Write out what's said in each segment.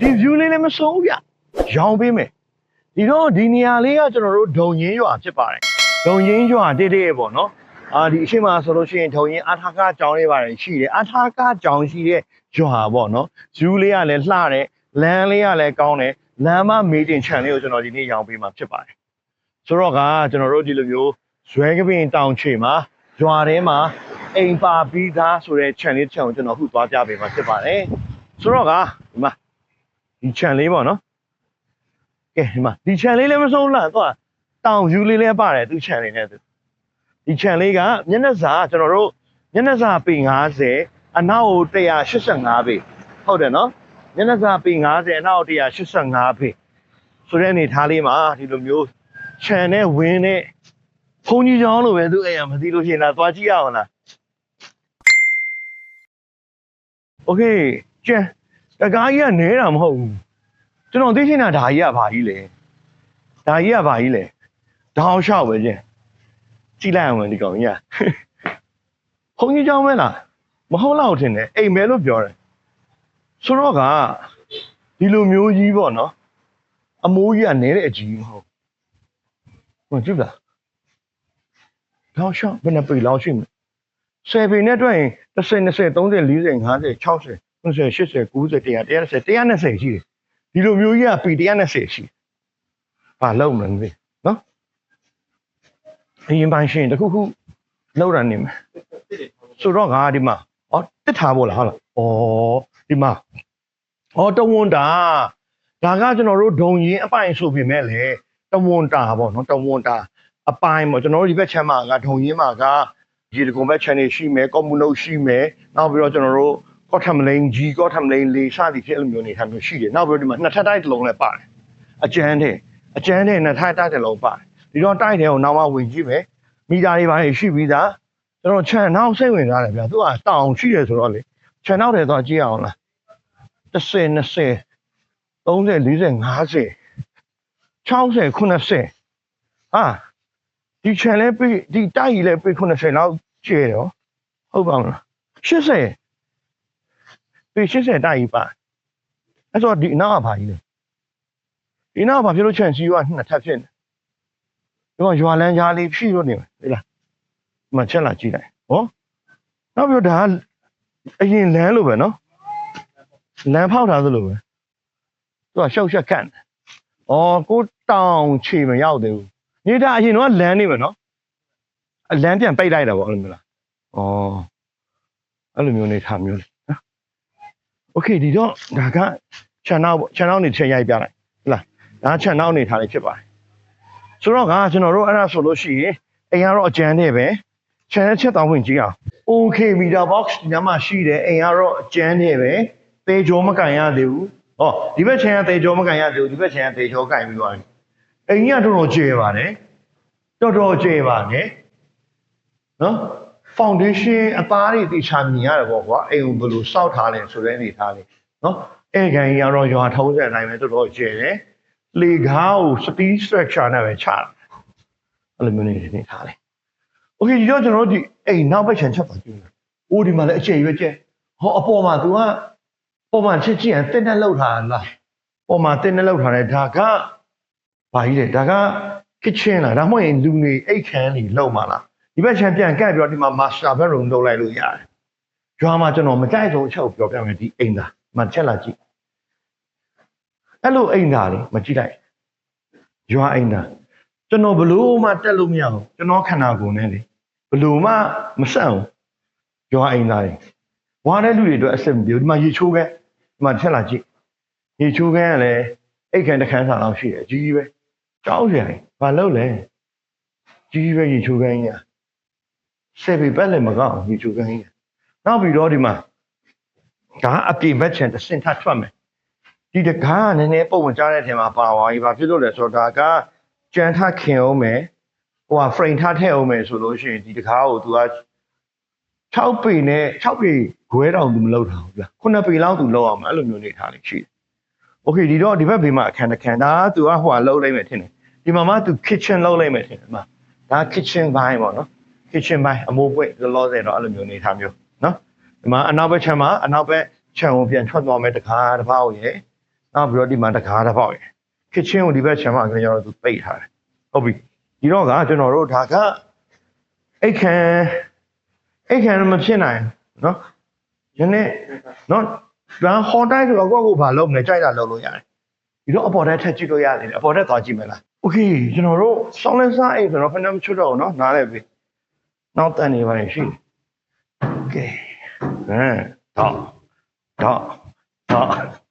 ဒီ view လေးလည်းမဆုံးဘူးဗျရောင်းပေးမယ်ဒီတော့ဒီနေရာလေးကကျွန်တော်တို့ဒုံရင်းရွာဖြစ်ပါတယ်ဒုံရင်းရွာတိတိရဲ့ပေါ့နော်အာဒီအရှိမဆိုလို့ရှိရင်ဒုံရင်းအထာကကြောင်းလေးပါတယ်ရှိတယ်အထာကကြောင်းရှိတဲ့ရွာပေါ့နော် view လေးကလည်းလှတယ်လမ်းလေးကလည်းကောင်းတယ်လမ်းမမေးတင်ခြံလေးကိုကျွန်တော်ဒီနေ့ရောင်းပေးမှာဖြစ်ပါတယ်ဆိုတော့ကကျွန်တော်တို့ဒီလိုမျိုးဇွဲကပင်တောင်ချေမှာရွာထဲမှာအိမ်ပါပြီးသားဆိုတဲ့ခြံလေးတစ်ခြံကိုကျွန်တော်ခုသွားပြပေးမှာဖြစ်ပါတယ်ဆိုတော့ကဒီမှာ ဒီခြံလေးပေါ့နော်ကဲဒီမှာဒီ channel လေးလည်းမဆုံးလားသွားတောင် view လေးလည်းပါတယ်သူ channel လေးနဲ့သူဒီ channel လေးကမျက်နှာစာကျွန်တော်တို့မျက်နှာစာပေ90အနောက်ကို185ပေဟုတ်တယ်နော်မျက်နှာစာပေ90အနောက်185ပေဆိုတဲ့အနေထားလေးမှာဒီလိုမျိုး channel ဝင်းနဲ့ဖုန်းကြီးကြောင်းလိုပဲသူအဲ့ရမသိလို့ရှိရင်လာသွားကြည့်ရအောင်လား Okay ကျန် တကားကြီးကနဲတာမဟုတ်ဘူး ကျွန်တော်သိချင်တာဒါကြီးကဘာကြီးလဲဒါကြီးကဘာကြီးလဲဒေါင်းလျှောက်ပဲချင်းကြည့်လိုက်အောင်မယ်ဒီကောင်ကြီးကဘုန်းကြီးเจ้าမဲလားမဟုတ်တော့ထင်တယ်အိမ်မဲလို့ပြောတယ်ဆိုတော့ကဒီလိုမျိုးကြီးပေါ့နော်အမိုးကြီးကနဲတဲ့အကြီးမဟုတ်ဟုတ်ကြည့်လားဒေါင်းလျှောက်ဘယ်နှပေလောက်ရှိမလဲဆယ်ပေနဲ့တွက်ရင်30 20 30 40 50 60 90 80 90 100 130 120ရှိတယ်ဒီလိုမျိုးကြီးက P 120ရှိဘာလုံးမလဲမသိနော်အရင်ပိုင်းရှင်တခုခုလောက်ရနေမယ်ဆိုတော့ငါဒီမှာဩတစ်ထားဖို့လားဟုတ်လားဩဒီမှာဩတဝန်တာဒါကကျွန်တော်တို့ဒုံရင်အပိုင်ဆိုပြင်မဲ့လေတဝန်တာပေါ့နော်တဝန်တာအပိုင်ပေါ့ကျွန်တော်တို့ဒီဘက်ချမ်းမှာကဒုံရင်မှာကရေတကုံဘက်ချမ်းနေရှိမယ်ကွန်မြူနုရှိမယ်နောက်ပြီးတော့ကျွန်တော်တို့ ကော့ထမလိန်ကြီးကော့ထမလိန်လေးစသည်ဖြစ်အဲ့လိုမျိုးနေထိုင်မျိုးရှိတယ်နောက်ပြီးတော့ဒီမှာနှစ်ထပ်တိုက်တစ်လုံးလည်းပါတယ်အကျန်းတဲ့အကျန်းတဲ့နှစ်ထပ်တိုက်တစ်လုံးပါတယ်ဒီတော့တိုက်တယ်ကိုနောက်မှဝင်ကြည့်မယ်မီတာတွေပါနေရှိပြီးသားကျွန်တော်ခြံနောက်စိတ်ဝင်စားတယ်ဗျာသူကတောင်ရှိတယ်ဆိုတော့လေခြံနောက်တယ်တော့ကြည့်အောင်လား10 20 30 40 50 60 90ဟာဒီခြံလဲပြဒီတိုက်ကြီးလဲပြ90လောက်ကျဲတယ်ဟုတ်ပါမလား80 ပေ80တိုက်ကြီးပါအဲ့ဆိုဒီအနောက်ကဘာကြီးလဲဒီနောက်ကဘာဖြစ်လို့ချန်စီကနှစ်ထပ်ဖြစ်နေဒီမှာရွာလန်းကြားလေးဖြည့်လို့နေမယ်ဟဲ့လားဒီမှာချက်လာကြည့်လိုက်ဟောနောက်ပြီးတော့ဒါကအရင်လမ်းလိုပဲနော်လမ်းဖောက်ထားသလိုပဲသူကရှောက်ရှက်ကန့်တယ်ဩကိုတောင်ခြေမရောက်သေးဘူးနေတာအရင်တော့လမ်းနေမယ်နော်အလမ်းပြန်ပိတ်လိုက်တာပေါ့အဲ့လိုမျိုးလားဩအဲ့လိုမျိုးနေထားမျိုးလေ okay ဒီတော့ဒါက channel ပေါ့ channel နေချက်ရိုက်ပြလိုက်ဟုတ်လားဒါ channel နေထားလေးဖြစ်ပါတယ်ဆိုတော့ကကျွန်တော်တို့အဲ့ဒါဆိုလို့ရှိရင်အိမ်ကတော့အကြမ်းနဲ့ပဲ channel ချက်တောင်းဝင်ကြည့်အောင် okay meter box ညမရှိတယ်အိမ်ကတော့အကြမ်းနဲ့ပဲသေချောမကန်ရသေးဘူးဟောဒီဘက် channel သေချောမကန်ရသေးဘူးဒီဘက် channel သေချောကန်ပြီးသွားပြီအိမ်ကတော်တော်ကျေပါတယ်တော်တော်ကျေပါနဲ့နော် foundation အသားတွေတေချာမြင်ရတယ်ပေါ့ကွာအိမ်ကိုဘယ်လိုစောက်ထားလဲဆိုတဲ့အနေထားလေးနော်အဲခံကြီးကတော့ရွာထုံးစံအတိုင်းပဲတော်တော်ကျယ်တယ်လေကားကို steel structure နဲ့ပဲချတာအဲ့လိုမျိုးနေနေထားတယ် okay ဒီတော့ကျွန်တော်တို့ဒီအိမ်နောက်ဘက်ခြံချက်ပါကြည့်မယ်အိုးဒီမှာလည်းအကျယ်ရွက်ကျက်ဟောအပေါ်မှာ तू ကပေါ်မှာချစ်ချစ်ရင်တင်းနဲ့လောက်ထားလားပေါ်မှာတင်းနဲ့လောက်ထားတယ်ဒါကဘာကြီးလဲဒါက kitchen လားဒါမှမဟုတ်ရင်လူနေအိတ်ခန်းနေလောက်မှာလား ဒီဘက်ချန်ပြန်ကပ်ပြီးတော့ဒီမှာ master bedroom လုပ်လိုက်လို့ရတယ်။ကျွမ်းမှာကျွန်တော်မကြိုက်ဆုံးအချက်ကိုပြောပြမယ်ဒီအိမ်သားမှချက်လာကြည့်။အဲ့လိုအိမ်သားလေမကြည့်လိုက်။ရွာအိမ်သားကျွန်တော်ဘလို့မှတက်လို့မရဘူးကျွန်တော်ခန္ဓာကိုယ်နဲ့လေဘလို့မှမဆန့်ဘူး။ရွာအိမ်သားလေ။ဝါတဲ့လူတွေအတွက်အဆင်မပြေဘူးဒီမှာရေချိုးခဲဒီမှာချက်လာကြည့်။ရေချိုးခဲကလည်းအိတ်ခမ်းတစ်ခန်းစာလောက်ရှိတယ်အကြီးကြီးပဲ။ကြောက်စရာလေ။ဘာလုပ်လဲ။ကြီးကြီးပဲရေချိုးခဲကြီးอ่ะ ဆယ်ပေပတ်လည်းမကောက်အောင်ညှို့ချိုးခိုင်းတယ်နောက်ပြီးတော့ဒီမှာဒါအပြိမက်ချင်တစ်စင်ထထွက်မယ်ဒီတကားကနည်းနည်းပုံဝင်ကြတဲ့ထဲမှာပါသွားပြီဘာဖြစ်လို့လဲဆိုတော့ဒါကကြမ်းထခင်အောင်မယ်ဟိုဟာ frame ထထည့်အောင်မယ်ဆိုလို့ရှိရင်ဒီတကားကို तू က6ပေနဲ့6ပေခွဲတောင်သူမလောက်တာဘူးဗျာ9ပေလောက်သူလောက်အောင်အဲ့လိုမျိုးနေထားလိမ့်ရှိတယ်။ Okay ဒီတော့ဒီဘက်ဘေးမှာအခန်းတစ်ခန်းဒါ तू ကဟိုဟာလောက်လိုက်မယ်ထင်တယ်ဒီမှာမှ तू kitchen လောက်လိုက်မယ်ထင်တယ်မှာဒါ kitchen vibe ပေါ့နော် kitchen ဘိုင်းအမိုးပွင့်လောလောဆယ်တော့အဲ့လိုမျိုးနေထားမျိုးနော်ဒီမှာအနောက်ဘက်ခြမ်းမှာအနောက်ဘက်ခြမ်းကိုပြန်ထွက်သွားမယ်တခါတစ်ပောက်ရယ် နောက်ပြီးတော့ဒီမှာတကားတစ်ပေါက်ရယ် kitchen ကိုဒီဘက်ခြမ်းမှာကျွန်တော်တို့ပိတ်ထားတယ်ဟုတ်ပြီဒီတော့ကကျွန်တော်တို့ဒါကအိတ်ခံအိတ်ခံတော့မဖြစ်နိုင်ဘူးเนาะယနေ့เนาะဒါဟော်တိုင်းဆိုတော့ကိုယ့်ကိုယ်ဘာလုပ်မလဲကြိုက်တာလုပ်လို့ရတယ်ဒီတော့အပေါ်ထဲထက်ကြည့်လို့ရတယ်အပေါ်ထဲသွားကြည့်မလားโอเคကျွန်တော်တို့ဆောင်းလဲစားအိတ်ဆိုတော့ဖနမချွတ်တော့ဘူးเนาะနားလဲပြီ နောက်တန်နေပါရင်ရှိโอเคဟမ်တော့တော့တော့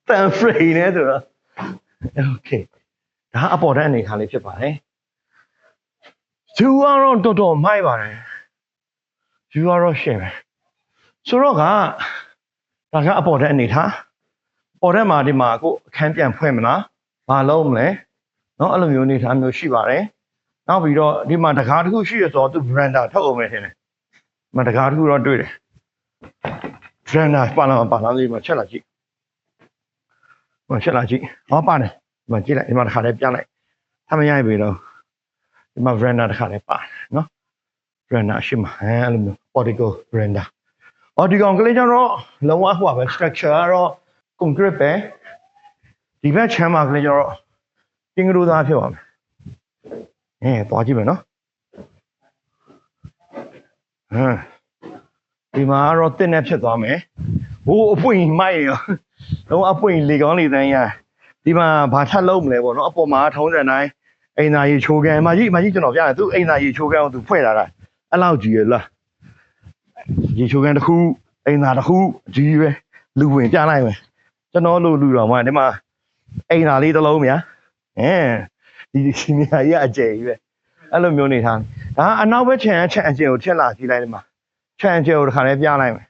တန်ဖရိနေဆိုတော့โอเค ဒါအပေါ်တန်းအနေခါလေးဖြစ်ပါတယ်ဂျူကတော့တော်တော်မိုက်ပါတယ်ဂျူကတော့ရှင်းပဲဆိုတော့ကဒါကအပေါ်တန်းအနေထားပေါ်တက်မှာဒီမှာကိုအခန်းပြန်ဖွင့်မလားမလုံးမလဲเนาะအဲ့လိုမျိုးအနေထားမျိုးရှိပါတယ် နောက်ပြီးတော့ဒီမှာတကားတစ်ခုရှိရဆိုတော့သူ veranda ထုတ်အောင်မယ်ထင်တယ်ဒီမှာတကားတစ်ခုတော့တွေ့တယ် veranda ပါလာပါလာလေးမှာချက်လာကြည့်ဟောချက်လာကြည့်ဟောပါတယ်ဒီမှာကြည့်လိုက်ဒီမှာတစ်ခါလေးပြလိုက်ถ้าမရိုက်ပြီတော့ဒီမှာ veranda တစ်ခါလေးပါတယ်နော် veranda ရှိမှာအဲအဲ့လိုမျိုး portico veranda အော်ဒီကောင်ကလေးကျတော့လုံးဝဟိုပါပဲ structure ကတော့ concrete ပဲဒီဘက်ချမ်းမှာကလေးကျတော့တင်ကလူသားဖြစ်ပါမယ် အဲသွားကြည့်မယ်နော်ဟမ်ဒီမှာကတော့တင်းနဲ့ဖြစ်သွားမယ်ဟိုးအပွင့်မိုက်ရောလုံးဝအပွင့်လေကောင်းလေတန်းရဒီမှာဘာထပ်လုံးမလဲပေါ့နော်အပေါ်မှာထုံးစံတိုင်းအိမ်သာရေချိုးကန်မကြီးမကြီးကျွန်တော်ပြတယ်သူအိမ်သာရေချိုးကန်ကိုသူဖွဲ့လာတာအဲ့လောက်ကြီးရလားရေချိုးကန်တစ်ခုအိမ်သာတစ်ခုအကြီးပဲလူဝင်ပြလိုက်မယ်ကျွန်တော်လိုလူတော်မှာဒီမှာအိမ်သာလေးတစ်လုံးမြာဟမ် ဒီဒီနေရာကြီးအကျယ်ကြီးပဲအဲ့လိုမျိုးနေထားဒါအနောက်ဘက်ခြံခြံအကျယ်ကိုထက်လာကြည့်လိုက်ဒီမှာခြံအကျယ်ကိုတစ်ခါလေးပြလိုက်မယ်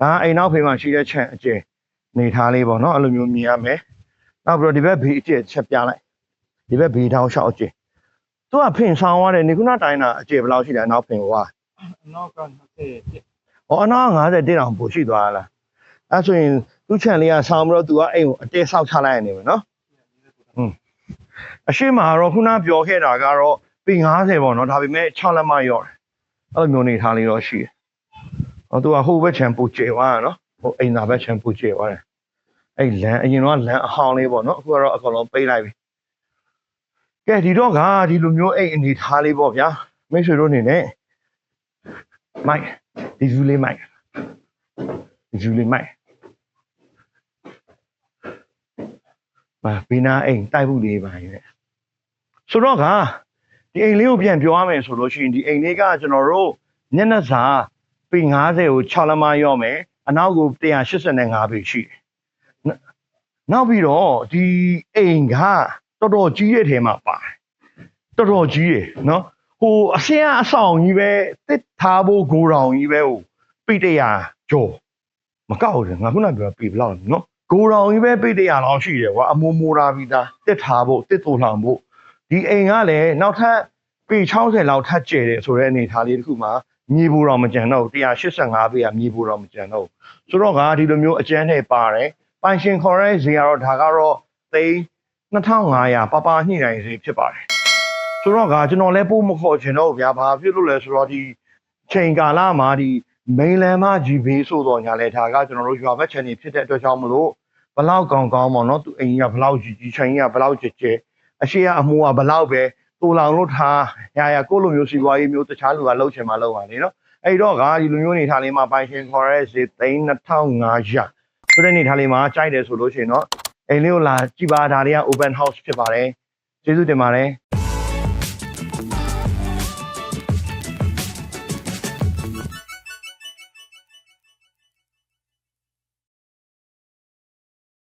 ဒါအိမ်နောက်ဖေးမှာရှိတဲ့ခြံအကျယ်နေထားလေးပေါ့နော်အဲ့လိုမျိုးမြင်ရမယ်နောက်ပြီးတော့ဒီဘက်ဘေးအကျယ်ချက်ပြလိုက်ဒီဘက်ဘေးထောင်ရှောက်အကျယ်သူကဖင်ဆောင်သွားတယ်နေခုနတိုင်းတာအကျယ်ဘယ်လောက်ရှိလဲနောက်ဖင်ဟွာနောက်က20ပြည့်ဟောအနောက်50တိတောင်ပိုရှိသွားလားအဲဆိုရင်သူ့ခြံလေးကဆောင်းပြီးတော့သူကအိမ်ကိုအတဲဆောက်ချလိုက်နေမယ်နော်อืม အရှိမကတော့ခုနပြောခဲ့တာကတော့ပေ90ပေါ့နော်ဒါပေမဲ့6လက်မရော့တယ်အဲ့လိုမျိုးနေထားလေးတော့ရှိတယ်ဟောသူကဟိုဘက်ခြံပူကျဲသွားတာနော်ဟိုအိမ်သာဘက်ခြံပူကျဲသွားတယ်အဲ့လမ်းအရင်တော့လမ်းအဟောင်းလေးပေါ့နော်အခုကတော့အကုန်လုံးပိတ်လိုက်ပြီကဲဒီတော့ကဒီလိုမျိုးအိမ်အနေထားလေးပေါ့ဗျာမိတ်ဆွေတို့အနေနဲ့မိုက်ဒီဇူလေးမိုက်ဒီဇူလေးမိုက် ပါဘီနာအိမ်တိုက်ဖို့လေးပါရဲ့ဆိုတော့ကဒီအိမ်လေးကိုပြန်ပြောရမယ်ဆိုလို့ရှိရင်ဒီအိမ်လေးကကျွန်တော်တို့ညနေစာပေ90ကို6လက်မရော့မယ်အနောက်ကို185ပေရှိတယ်နောက်ပြီးတော့ဒီအိမ်ကတော်တော်ကြီးတဲ့ထဲမှာပါတယ်တော်တော်ကြီးတယ်နော်ဟိုအစင်းအဆောင်ကြီးပဲတစ်ထားဖို့ဂိုးတောင်ကြီးပဲဟိုပိတရာကျော်မကောက်ဘူးငါခုနပြောပြီဘယ်လောက်လဲနော် ဂိုးတောင်ကြီးပဲပိတရာလောက်ရှိတယ်ကွာအမိုးမိုးရာပြီးသားတစ်ထားဖို့တစ်တူလောင်ဖို့ဒီအိမ်ကလည်းနောက်ထပ်ပေ60လောက်ထပ်ကျယ်တယ်ဆိုတဲ့အနေအထားလေးတစ်ခုမှာမြေဘူတော်မကြံတော့ဘူး185ပေကမြေဘူတော်မကြံတော့ဘူးဆိုတော့ကဒီလိုမျိုးအကျန်းနဲ့ပါတယ်ပိုင်ရှင်ခေါ်တဲ့ဈေးကတော့ဒါကတော့သိန်း2500ပပညှိနှိုင်းဈေးဖြစ်ပါတယ်ဆိုတော့ကကျွန်တော်လည်းပို့မခေါ်ချင်တော့ဘူးဗျာဘာဖြစ်လို့လဲဆိုတော့ဒီချိန်ကာလမှာဒီမိန်လန်မကြီးဘေးဆိုတော့ညာလဲဒါကကျွန်တော်တို့ရွာဘက်ချန်နေဖြစ်တဲ့အတွက်ကြောင့်မလို့ ဘလောက်ကောင်းကောင်းပေါ့နော်သူအိမ်ကြီးကဘလောက်ကြီးကြီးချိန်ကြီးကဘလောက်ကျကျအရှိကအမိုးကဘလောက်ပဲတူလောင်လို့ထားရရကိုယ့်လိုမျိုးစီပွားရေးမျိုးတခြားလူကလှုပ်ချင်မှလှုပ်ပါလေနော်အဲ့တော့ကဒီလိုမျိုးနေထားလေးမှာပိုင်ရှင်ခေါ်တဲ့ဈေးသိန်း2500ဆိုတဲ့အနေထားလေးမှာကြိုက်တယ်ဆိုလို့ရှိရင်တော့အိမ်လေးကိုလာကြည့်ပါဒါလေးက open house ဖြစ်ပါတယ်ကျေးဇူးတင်ပါတယ်